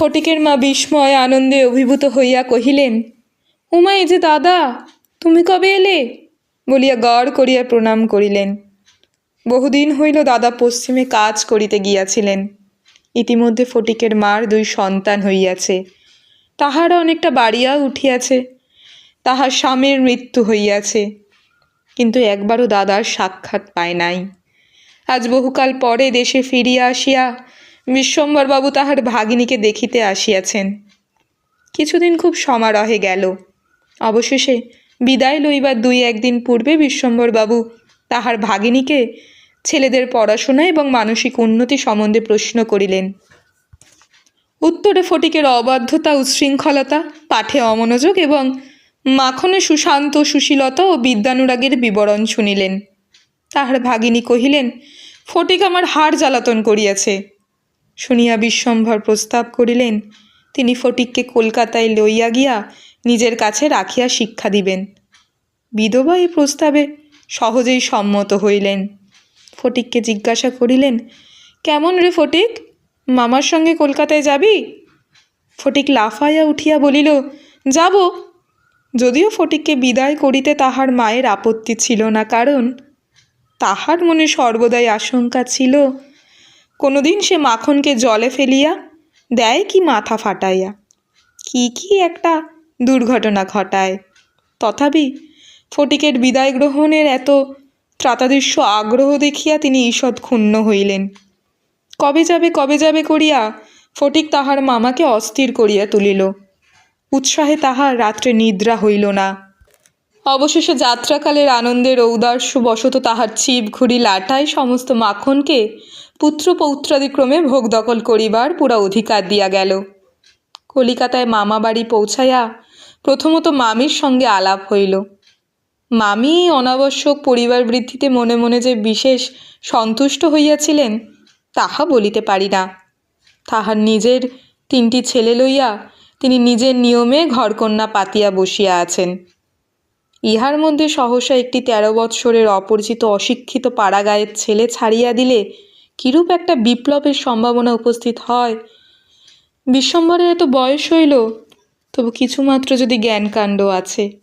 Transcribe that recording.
ফটিকের মা বিস্ময় আনন্দে অভিভূত হইয়া কহিলেন, উমা, এই যে দাদা, তুমি কবে এলে? বলিয়া গড় করিয়া প্রণাম করিলেন। বহুদিন হইল দাদা পশ্চিমে কাজ করিতে গিয়াছিলেন। ইতিমধ্যে ফটিকের মার দুই সন্তান হইয়াছে। তাহারা অনেকটা বাড়িয়া উঠিয়াছে। তাহার স্বামীর মৃত্যু হইয়াছে। কিন্তু একবারও দাদার সাক্ষাৎ পায় নাই। আজ বহুকাল পরে দেশে ফিরিয়া আসিয়া বিশ্বম্বরবাবু তাহার ভাগিনীকে দেখিতে আসিয়াছেন। কিছুদিন খুব সমারহে গেল। অবশেষে বিদায় লইবার দুই একদিন পূর্বে বিশ্বম্বরবাবু তাহার ভাগিনীকে ছেলেদের পড়াশোনা এবং মানসিক উন্নতি সম্বন্ধে প্রশ্ন করিলেন। উত্তরে ফটিকের অবাধ্যতা, উচ্ছৃঙ্খলতা, পাঠে অমনোযোগ এবং মাখনে সুশান্ত, সুশীলতা ও বিদ্যানুরাগের বিবরণ শুনিলেন। তাহার ভাগিনী কহিলেন, ফটিক আমার হাড় জ্বালাতন করিয়াছে। শুনিয়া বিশ্বম্ভর প্রস্তাব করিলেন, তিনি ফটিককে কলকাতায় লইয়া গিয়া নিজের কাছে রাখিয়া শিক্ষা দিবেন। বিধবা এই প্রস্তাবে সহজেই সম্মত হইলেন। ফটিককে জিজ্ঞাসা করিলেন, কেমন রে ফটিক? মামার সঙ্গে কলকাতায় যাবি? ফটিক লাফাইয়া উঠিয়া বলিল, যাব। যদিও ফটিককে বিদায় করিতে তাহার মায়ের আপত্তি ছিল না, কারণ তাহার মনে সর্বদাই আশঙ্কা ছিল কোনোদিন সে মাখনকে জলে ফেলিয়া, দেয় কি মাথা ফাটাইয়া। কি কি একটা দুর্ঘটনা ঘটায়। তথাপি ফটিকের বিদায় গ্রহণের এত ত্রাতাদৃশ্য আগ্রহ দেখিয়া তিনি ঈষৎ ক্ষুণ্ণ হইলেন। কবে যাবে কবে যাবে করিয়া ফটিক তাহার মামাকে অস্থির করিয়া তুলিল। উৎসাহে তাহার রাত্রে নিদ্রা হইল না। অবশেষে যাত্রাকালের আনন্দের ঔদার্য বশত তাহার ছিপ ঘুড়ি লাটায় সমস্ত মাখনকে পুত্র পৌত্রাদিক্রমে ভোগ দখল করিবার পুরা অধিকার দিয়া গেল। কলিকাতায় মামা বাড়ি পৌঁছাইয়া প্রথমত মামির সঙ্গে আলাপ হইল। মামি অনাবশ্যক পরিবার বৃদ্ধিতে মনে মনে যে বিশেষ সন্তুষ্ট হইয়াছিলেন, তাহা বলিতে পারি না। তাহার নিজের তিনটি ছেলে লইয়া তিনি নিজের নিয়মে ঘরকন্যা পাতিয়া বসিয়া আছেন। ইহার মধ্যে সহসা একটি তেরো বৎসরের অপরিচিত অশিক্ষিত পাড়াগাঁয়ের ছেলে ছাড়িয়া দিলে কিরূপ একটা বিপ্লবের সম্ভাবনা উপস্থিত হয়? বিশ্বম্বরের এত বয়স হইল, তবু কিছুমাত্র যদি জ্ঞানকাণ্ড আছে।